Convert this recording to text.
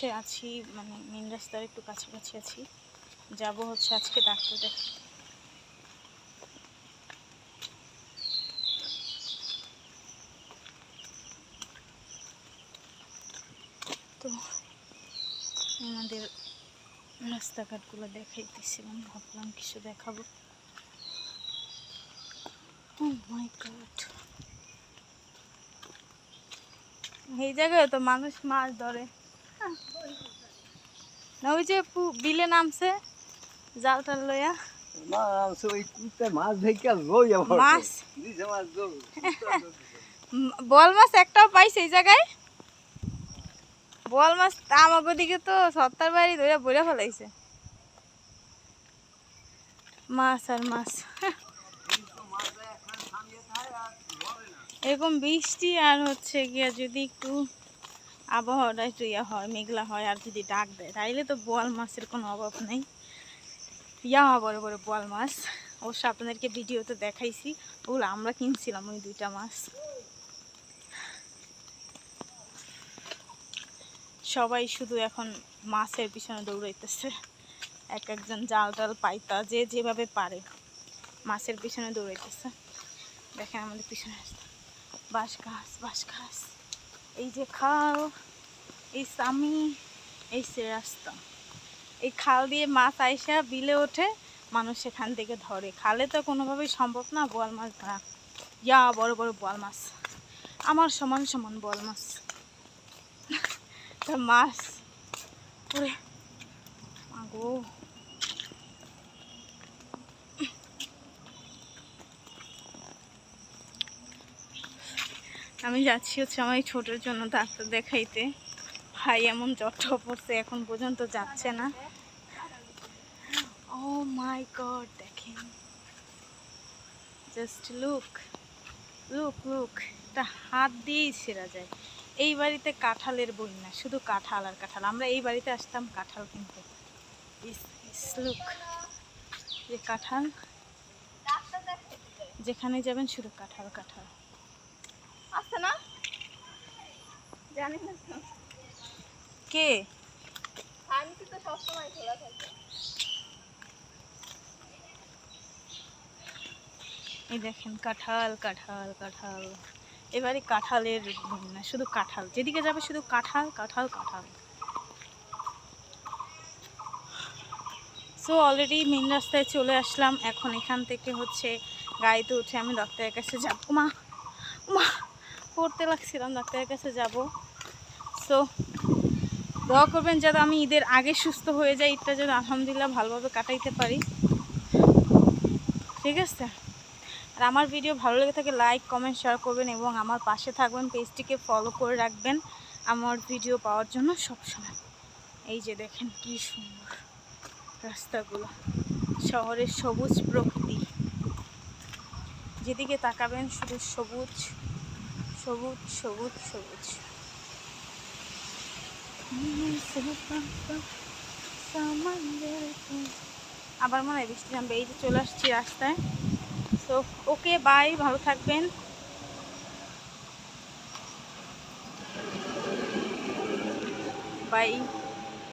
হচ্ছে আছি মানে মেন রাস্তার একটু কাছাকাছি আছি। যাব হচ্ছে আজকে ডাক্তার দেখ তো আমাদের রাস্তাঘাটগুলো দেখাইতেছিলাম, ভাবলাম কিছু দেখাবো। মাই গড এই জায়গায় তো মানুষ মাছ ধরে। না ওই যে বিলে নামছে জাল টাল লইয়া। বল মাছ একটাও পাইছে এই জায়গায়? বল মাছ আমাকে দিকে তো সত্তর বাড়ি ধরে বইরা ফেলাইছে। মাছ আর মাছ। এরকম বৃষ্টি আর হচ্ছে গিয়া যদি একটু আবহাওয়াটা একটু ইয়া হয়, মেঘলা হয় আর যদি ডাক দেয়, তাইলে তো বোয়াল মাছের কোনো অভাব নেই। ইয়া বড় বড় বোয়াল মাছ। অবশ্য আপনাদেরকে ভিডিওতে দেখাইছি, ওগুলো আমরা কিনছিলাম ওই দুইটা মাছ। সবাই শুধু এখন মাছের পিছনে দৌড়াইতেছে। এক একজন জাল টাল পাইতা, যে যেভাবে পারে মাছের পিছনে দৌড়াইতেছে। দেখেন আমাদের পিছনে। বাঁশ গাছ বাঁশ গাছ। এই যে খাল, এই সামি এই সে রাস্তা। এই খাল দিয়ে মাছ আইসা বিলে ওঠে, মানুষ সেখান থেকে ধরে। খালে তো কোনোভাবেই সম্ভব না বোয়াল মাছ ধরা। ইয়া বড় বড় বোয়াল মাছ। আমার সমান সমান বোয়াল মাছ। তা মাছ। ওরে আমি যাচ্ছি হচ্ছে আমার এই ছোটোর জন্য ডাক্তার দেখাইতে। ভাই এমন জ্বর পড়ছে, এখন পর্যন্ত যাচ্ছে না। ও মাই গড দেখেন। জাস্ট লুক লুক লুক এটা হাত দিয়েই ছেঁড়া যায়। এই বাড়িতে কাঁঠালের বই না, শুধু কাঁঠাল আর কাঁঠাল। আমরা এই বাড়িতে আসতাম, কাঁঠাল কিনতে। লুক যে কাঁঠাল, যেখানে যাবেন শুধু কাঁঠাল কাঁঠাল। আছে না? জানি না। কে? খানকি তো সবসময় খোলা থাকে। এই দেখেন কাঁঠাল কাঁঠাল কাঁঠাল। এবারে কাঁঠালের না শুধু কাঁঠাল। যেদিকে যাবে শুধু কাঁঠাল কাঁঠাল কাঁঠাল। সো অলরেডি মেন রাস্তায় চলে আসলাম। এখন এখান থেকে হচ্ছে গাড়িতে উঠে আমি ডাক্তারের কাছে যাব। মা মা পড়তে লাগছিলাম, ডাক্তারের কাছে যাব। সো দোয়া করবেন যাতে আমি ঈদের আগে সুস্থ হয়ে যাই, ঈদটা যেন আলহামদুলিল্লাহ ভালোভাবে কাটাইতে পারি। ঠিক আছে? আর আমার ভিডিও ভালো লেগে থাকে লাইক কমেন্ট শেয়ার করবেন এবং আমার পাশে থাকবেন, পেজটিকে ফলো করে রাখবেন আমার ভিডিও পাওয়ার জন্য সবসময়। এই যে দেখেন কি সুন্দর রাস্তাগুলো, শহরের সবুজ প্রকৃতি। যেদিকে তাকাবেন, শুধু সবুজ। সবুজ সবুজ সবুজ। আবার মনে হয় বৃষ্টি নামবে, এই যে চলে আসছি রাস্তায়। সো ওকে বাই ভালো থাকবেন। বাই